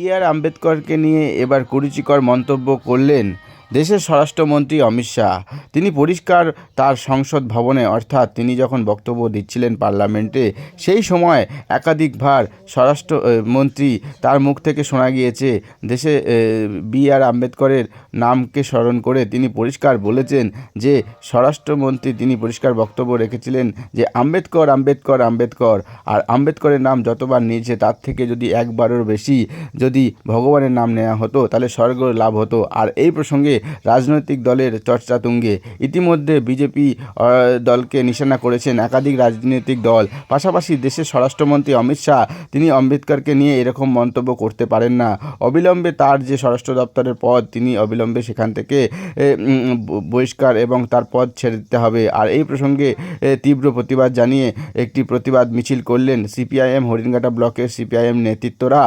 B আর আম্বেদকরকে নিয়ে এবার কুরুচিকর মন্তব্য করলেন দেশের স্বরাষ্ট্রমন্ত্রী অমিত শাহ তিনি পরিষ্কার তার সংসদ ভবনে অর্থাৎ তিনি যখন বক্তব্য দিচ্ছিলেন পার্লামেন্টে সেই সময় একাধিকবার স্বরাষ্ট্র আহ, মন্ত্রী তার মুখ থেকে শোনা গিয়েছে দেশে বি আর আম্বেদকরের নামকে স্মরণ করে তিনি পরিষ্কার বলেছেন যে স্বরাষ্ট্রমন্ত্রী তিনি পরিষ্কার বক্তব্য রেখেছিলেন যে আম্বেদকর আম্বেদকর আম্বেদকর আর আম্বেদকরের নাম যতবার নিয়েছে তার থেকে যদি একবারের বেশি যদি ভগবানের নাম নেওয়া হতো তাহলে স্বর্গ লাভ হতো। আর এই প্রসঙ্গে রাজনৈতিক দলের চর্চা তুঙ্গে ইতিমধ্যে বিজেপি দলকে নিশানা করেছেন একাধিক রাজনৈতিক দল। পাশাপাশি দেশের স্বরাষ্ট্রমন্ত্রী অমিত শাহ, তিনি আম্বেদকরকে নিয়ে এরকম মন্তব্য করতে পারেন না। অবিলম্বে তার যে স্বরাষ্ট্র দপ্তরের পদ, তিনি অবিলম্বে সেখান থেকে বহিষ্কার এবং তার পদ ছেড়ে দিতে হবে। আর এই প্রসঙ্গে তীব্র প্রতিবাদ জানিয়ে একটি প্রতিবাদ মিছিল করলেন সিপিআইএম, হরিণঘাটা ব্লকের সিপিআইএম নেতৃত্বরা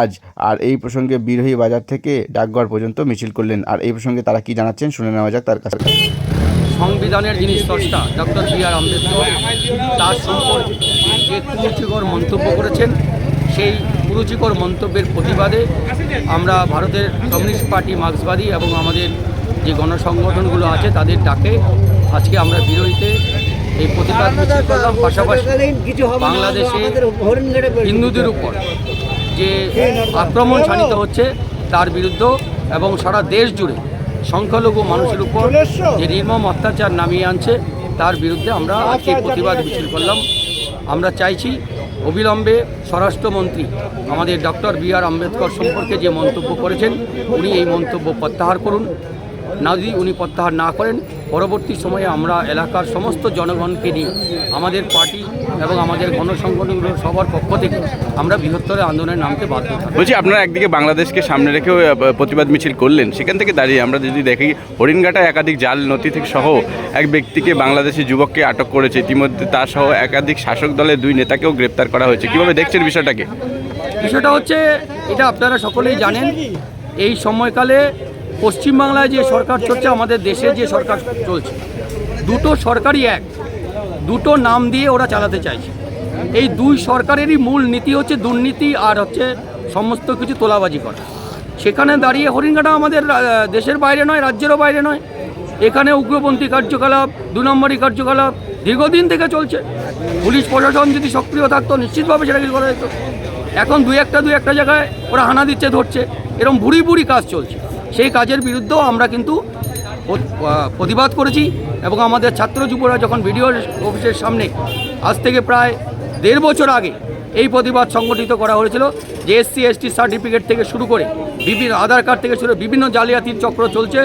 আজ। আর এই প্রসঙ্গে বিরোহী বাজার থেকে ডাকঘর পর্যন্ত মিছিল করলেন। আর এই প্রসঙ্গে তারা কি জানাচ্ছেন শুনে নেওয়া যাক তার কাছে সংবিধানের যিনি স্রষ্টা, ডক্টর বি আর আম্বেদকর, তার সম্পর্কে যে কুরুচিকর মন্তব্য করেছেন, সেই কুরুচিকর মন্তব্যের প্রতিবাদে আমরা ভারতের কমিউনিস্ট পার্টি মার্ক্সবাদী এবং আমাদের যে গণসংগঠনগুলো আছে তাদের ডাকে। আজকে আমরা বিরোধীতে এই প্রতিবাদ করলাম। পাশাপাশি বাংলাদেশে হিন্দুদের উপর যে আক্রমণ শানিত হচ্ছে, তার বিরুদ্ধে এবং সারা দেশ জুড়ে সংখ্যালঘু মানুষের উপর যে নির্মম অত্যাচার নামিয়ে আনছে তার বিরুদ্ধে আমরা আজকে প্রতিবাদ মিছিল করলাম। আমরা চাইছি অবিলম্বে স্বরাষ্ট্রমন্ত্রী আমাদের ডক্টর বি আর আম্বেদকর সম্পর্কে যে মন্তব্য করেছেন উনি এই মন্তব্য প্রত্যাহার করুন। না যদি উনি প্রত্যাহার না করেন পরবর্তী সময়ে আমরা এলাকার সমস্ত জনগণকে নিয়ে আমাদের পার্টি এবং আমাদের গণসংগঠনগুলোর সবার পক্ষ থেকে আমরা বৃহত্তর আন্দোলনে নামতে বাধ্য বলছি আপনারা একদিকে বাংলাদেশকে সামনে রেখেও প্রতিবাদ মিছিল করলেন সেখান থেকে দাঁড়িয়ে আমরা যদি দেখি হরিণঘাটায় একাধিক জাল নথি থেকে সহ এক ব্যক্তিকে বাংলাদেশি যুবককে আটক করেছে ইতিমধ্যে তার সহ একাধিক শাসক দলের দুই নেতাকেও গ্রেপ্তার করা হয়েছে। কীভাবে দেখছেন বিষয়টাকে? বিষয়টা হচ্ছে এটা আপনারা সকলেই জানেন এই সময়কালে পশ্চিমবাংলায় যে সরকার চলছে, আমাদের দেশে যে সরকার চলছে, দুটো সরকারই এক। দুটো নাম দিয়ে ওরা চালাতে চাইছে। এই দুই সরকারেরই মূল নীতি হচ্ছে দুর্নীতি আর হচ্ছে সমস্ত কিছু তোলাবাজি করা। সেখানে দাঁড়িয়ে হরিণঘাটা আমাদের দেশের বাইরে নয়, রাজ্যেরও বাইরে নয়। এখানে উগ্রপন্থী কার্যকলাপ, দু নম্বরই কার্যকলাপ দীর্ঘদিন থেকে চলছে। পুলিশ প্রশাসন যদি সক্রিয় থাকতো, নিশ্চিতভাবে সেটা কিছু করা যেত। এখন দু একটা দু একটা জায়গায় ওরা হানা দিচ্ছে, ধরছে। এরকম বুড়ি বুড়ি কাজ চলছে। সেই কাজের বিরুদ্ধেও আমরা কিন্তু প্রতিবাদ করেছি এবং আমাদের ছাত্র যুবরা যখন ভিডিও অফিসের সামনে আজ থেকে প্রায় দেড় বছর আগে এই প্রতিবাদ সংগঠিত করা হয়েছিল যে এসসি, এসটি সার্টিফিকেট থেকে শুরু করে বিভিন্ন আধার কার্ড থেকে শুরু বিভিন্ন জালিয়াতির চক্র চলছে,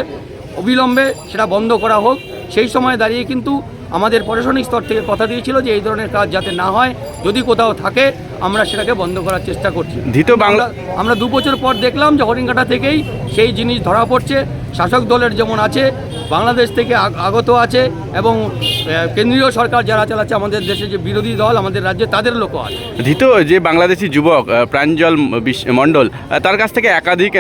অবিলম্বে সেটা বন্ধ করা হোক। সেই সময় দাঁড়িয়ে কিন্তু আমাদের প্রশাসনিক স্তর থেকে কথা দিয়েছিল যে এই ধরনের কাজ যাতে না হয় যদি কোথাও থাকে আমরা সেটাকে বন্ধ করার চেষ্টা করছি। ধৃত বাংলা আমরা দু বছর পর দেখলাম যে হরিণঘাটা থেকেই সেই জিনিস ধরা পড়ছে। শাসক দলের যেমন আছে বাংলাদেশ থেকে আগ- আগত আছে এবং কেন্দ্রীয় সরকার যারা চালাচ্ছে আমাদের দেশে যে বিরোধী দল আমাদের রাজ্যে তাদের লোক আছে। ধৃত যে বাংলাদেশি যুবক প্রাঞ্জল মণ্ডল তার কাছ থেকে একাধিক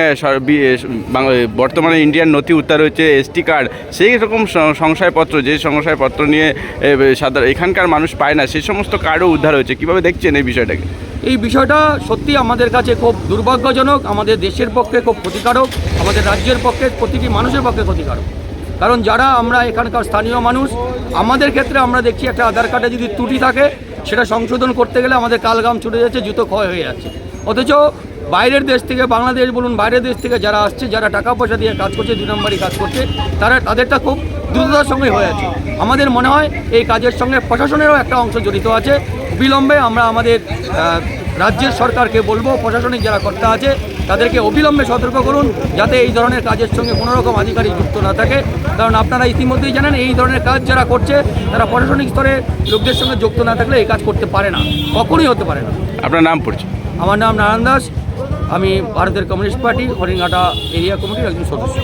বর্তমানে ইন্ডিয়ান নথি উদ্ধার হয়েছে এসটি কার্ড। সেই রকম সংশয়পত্র যে সংশয়পত্র নিয়ে এ, সাধারণ এখানকার মানুষ পায় না সেই সমস্ত কার্ডও উদ্ধার হয়েছে। কীভাবে দেখছেন এই বিষয়টাকে? এই বিষয়টা সত্যি আমাদের কাছে খুব দুর্ভাগ্যজনক আমাদের দেশের পক্ষে খুব ক্ষতিকারক আমাদের রাজ্যের পক্ষে প্রতিটি মানুষের পক্ষে ক্ষতিকারক। কারণ যারা আমরা এখানকার স্থানীয় মানুষ আমাদের ক্ষেত্রে আমরা দেখছি একটা আধার কার্ডে যদি ত্রুটি থাকে সেটা সংশোধন করতে গেলে আমাদের কালগাম ছুটে যাচ্ছে জুতো ক্ষয় হয়ে যাচ্ছে। অথচ বাইরের দেশ থেকে বাংলাদেশ বলুন বাইরের দেশ থেকে যারা আসছে যারা টাকা পয়সা দিয়ে কাজ করছে দুই নম্বরই কাজ করছে তারা তাদেরটা খুব দ্রুততার সঙ্গে হয়ে আছে। আমাদের মনে হয় এই কাজের সঙ্গে প্রশাসনেরও একটা অংশ জড়িত আছে। বিলম্বে আমরা আমাদের রাজ্যের সরকারকে বলব প্রশাসনিক যারা কর্তা আছে তাদেরকে অবিলম্বে সতর্ক করুন যাতে এই ধরনের কাজের সঙ্গে কোনো রকম আধিকারিক যুক্ত না থাকে। কারণ আপনারা ইতিমধ্যেই জানেন এই ধরনের কাজ যারা করছে তারা প্রশাসনিক স্তরে লোকদের সঙ্গে যুক্ত না থাকলে এই কাজ করতে পারে না। কখনোই হতে পারে না। আপনার নাম পড়ছে আমার নাম নারায়ণ দাস। আমি ভারতের কমিউনিস্ট পার্টি হরিণঘাটা এরিয়া কমিটির একজন সদস্য।